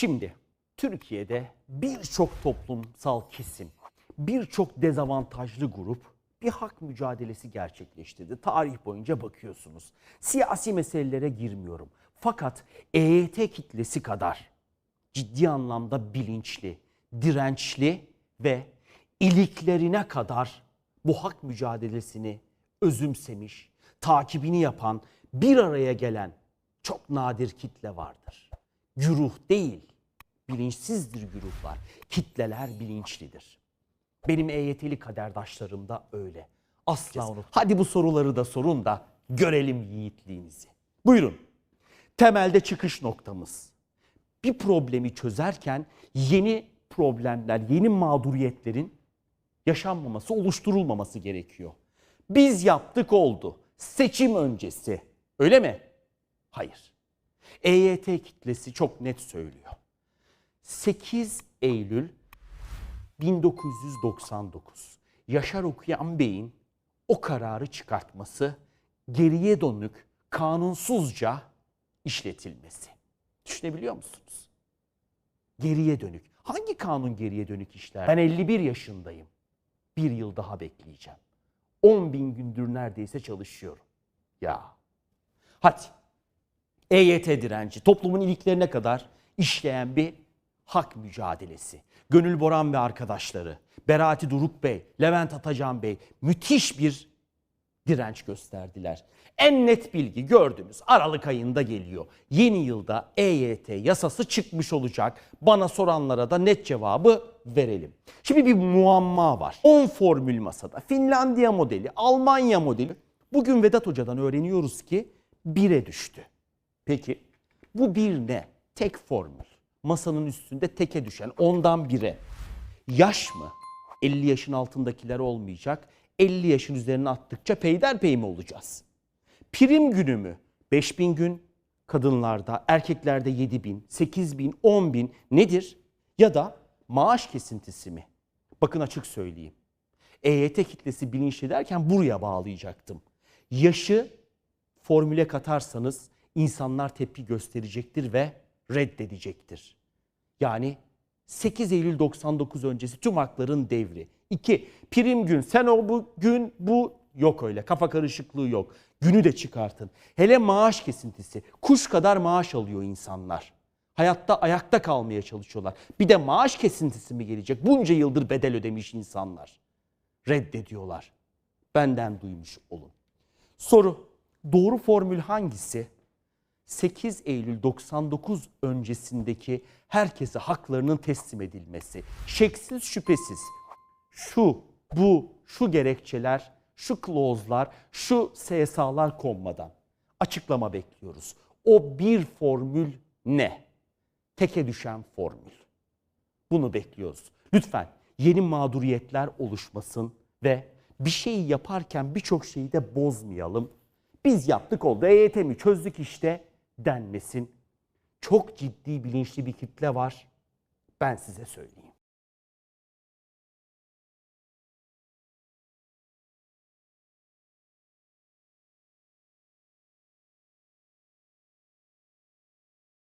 Şimdi Türkiye'de birçok toplumsal kesim, birçok dezavantajlı grup bir hak mücadelesi gerçekleştirdi. Tarih boyunca bakıyorsunuz. Siyasi meselelere girmiyorum. Fakat EYT kitlesi kadar ciddi anlamda bilinçli, dirençli ve iliklerine kadar bu hak mücadelesini özümsemiş, takibini yapan, bir araya gelen çok nadir kitle vardır. Güruh değil, bilinçsizdir güruhlar. Kitleler bilinçlidir. Benim EYT'li kaderdaşlarım da öyle. Asla unut. Hadi bu soruları da sorun da görelim yiğitliğinizi. Buyurun. Temelde çıkış noktamız. Bir problemi çözerken yeni problemler, yeni mağduriyetlerin yaşanmaması, oluşturulmaması gerekiyor. Biz yaptık oldu. Seçim öncesi. Öyle mi? Hayır. EYT kitlesi çok net söylüyor. 8 Eylül 1999 Yaşar Okuyan Bey'in o kararı çıkartması geriye dönük kanunsuzca işletilmesi. Düşünebiliyor musunuz? Geriye dönük. Hangi kanun geriye dönük işler? Ben 51 yaşındayım. Bir yıl daha bekleyeceğim. 10 bin gündür neredeyse çalışıyorum. Ya. Hadi. EYT direnci toplumun iliklerine kadar işleyen bir hak mücadelesi. Gönül Boran ve arkadaşları, Berati Duruk Bey, Levent Atacan Bey müthiş bir direnç gösterdiler. En net bilgi gördünüz Aralık ayında geliyor. Yeni yılda EYT yasası çıkmış olacak. Bana soranlara da net cevabı verelim. Şimdi bir muamma var. 10 formül masada. Finlandiya modeli, Almanya modeli. Bugün Vedat Hoca'dan öğreniyoruz ki 1'e düştü. Peki bu bir ne? Tek formül. Masanın üstünde teke düşen ondan bire. Yaş mı? 50 yaşın altındakiler olmayacak. 50 yaşın üzerine attıkça peyderpey mi olacağız? Prim günü mü? 5000 gün kadınlarda, erkeklerde 7000, 8000, 10000 nedir? Ya da maaş kesintisi mi? Bakın açık söyleyeyim. EYT kitlesi bilinçli derken buraya bağlayacaktım. Yaşı formüle katarsanız insanlar tepki gösterecektir ve reddedecektir. Yani 8 Eylül 99 öncesi tüm hakların devri. 2. Prim gün sen o bu gün bu yok öyle kafa karışıklığı yok. Günü de çıkartın. Hele maaş kesintisi. Kuş kadar maaş alıyor insanlar. Hayatta ayakta kalmaya çalışıyorlar. Bir de maaş kesintisi mi gelecek? Bunca yıldır bedel ödemiş insanlar. Reddediyorlar. Benden duymuş olun. Soru. Doğru formül hangisi? 8 Eylül 99 öncesindeki herkese haklarının teslim edilmesi. Şeksiz şüphesiz şu, bu, şu gerekçeler, şu klozlar, şu SSA'lar konmadan açıklama bekliyoruz. O bir formül ne? Teke düşen formül. Bunu bekliyoruz. Lütfen yeni mağduriyetler oluşmasın ve bir şeyi yaparken birçok şeyi de bozmayalım. Biz yaptık oldu, EYT'mi çözdük işte denmesin. Çok ciddi bilinçli bir kitle var. Ben size söyleyeyim.